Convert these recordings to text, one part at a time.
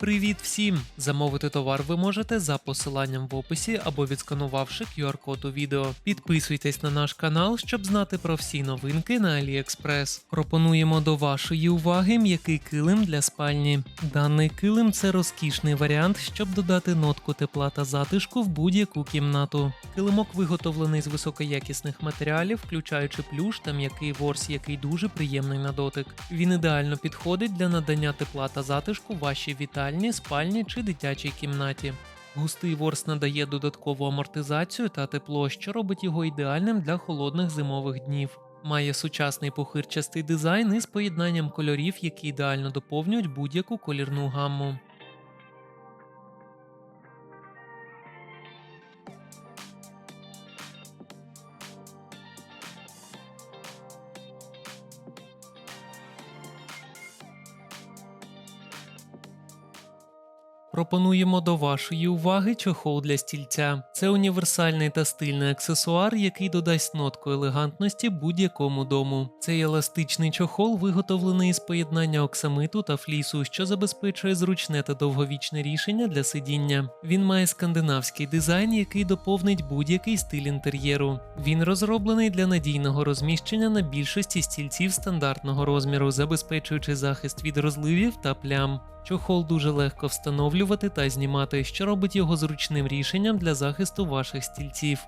Привіт всім! Замовити товар ви можете за посиланням в описі або відсканувавши QR-код у відео. Підписуйтесь на наш канал, щоб знати про всі новинки на AliExpress. Пропонуємо до вашої уваги м'який килим для спальні. Даний килим це розкішний варіант, щоб додати нотку тепла та затишку в будь-яку кімнату. Килимок виготовлений з високоякісних матеріалів, включаючи плюш та м'який ворс, який дуже приємний на дотик. Він ідеально підходить для надання тепла та затишку вашій вітальні, спальні чи дитячій кімнаті. Густий ворс надає додаткову амортизацію та тепло, що робить його ідеальним для холодних зимових днів. Має сучасний похирчастий дизайн із поєднанням кольорів, які ідеально доповнюють будь-яку колірну гамму. Пропонуємо до вашої уваги чохол для стільця. Це універсальний та стильний аксесуар, який додасть нотку елегантності будь-якому дому. Цей еластичний чохол виготовлений із поєднання оксамиту та флісу, що забезпечує зручне та довговічне рішення для сидіння. Він має скандинавський дизайн, який доповнить будь-який стиль інтер'єру. Він розроблений для надійного розміщення на більшості стільців стандартного розміру, забезпечуючи захист від розливів та плям. Чохол дуже легко встановлювати та знімати, що робить його зручним рішенням для захисту ваших стільців.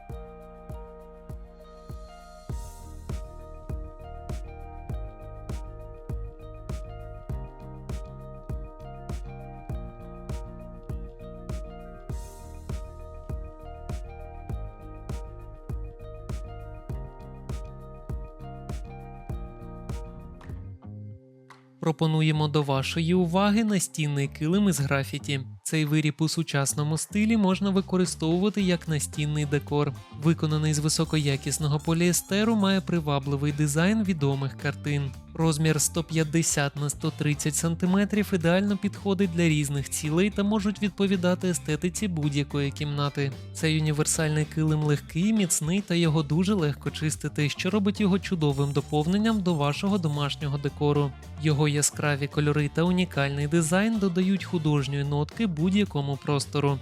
Пропонуємо до вашої уваги настінний килим із графіті. Цей виріб у сучасному стилі можна використовувати як настінний декор. Виконаний з високоякісного поліестеру, має привабливий дизайн відомих картин. Розмір 150 на 130 см ідеально підходить для різних цілей та можуть відповідати естетиці будь-якої кімнати. Цей універсальний килим легкий, міцний та його дуже легко чистити, що робить його чудовим доповненням до вашого домашнього декору. Його яскраві кольори та унікальний дизайн додають художньої нотки будь-якому простору.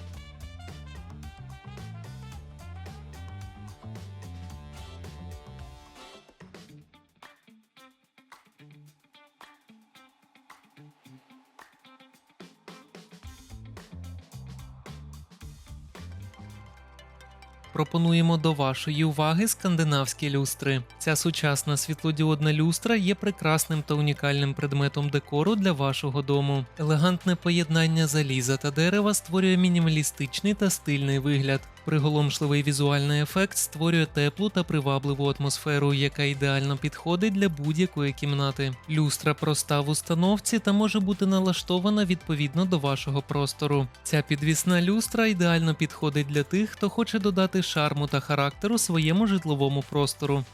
Пропонуємо до вашої уваги скандинавські люстри. Ця сучасна світлодіодна люстра є прекрасним та унікальним предметом декору для вашого дому. Елегантне поєднання заліза та дерева створює мінімалістичний та стильний вигляд. Приголомшливий візуальний ефект створює теплу та привабливу атмосферу, яка ідеально підходить для будь-якої кімнати. Люстра проста в установці та може бути налаштована відповідно до вашого простору. Ця підвісна люстра ідеально підходить для тих, хто хоче додати шарму та характеру своєму житловому простору.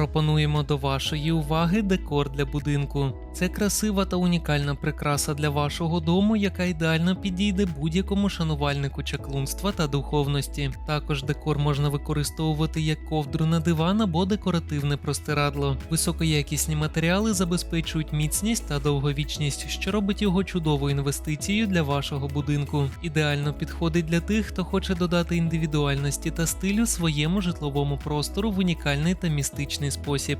Пропонуємо до вашої уваги декор для будинку. Це красива та унікальна прикраса для вашого дому, яка ідеально підійде будь-якому шанувальнику чаклунства та духовності. Також декор можна використовувати як ковдру на диван або декоративне простирадло. Високоякісні матеріали забезпечують міцність та довговічність, що робить його чудовою інвестицією для вашого будинку. Ідеально підходить для тих, хто хоче додати індивідуальності та стилю своєму житловому простору в унікальний та містичний спосіб.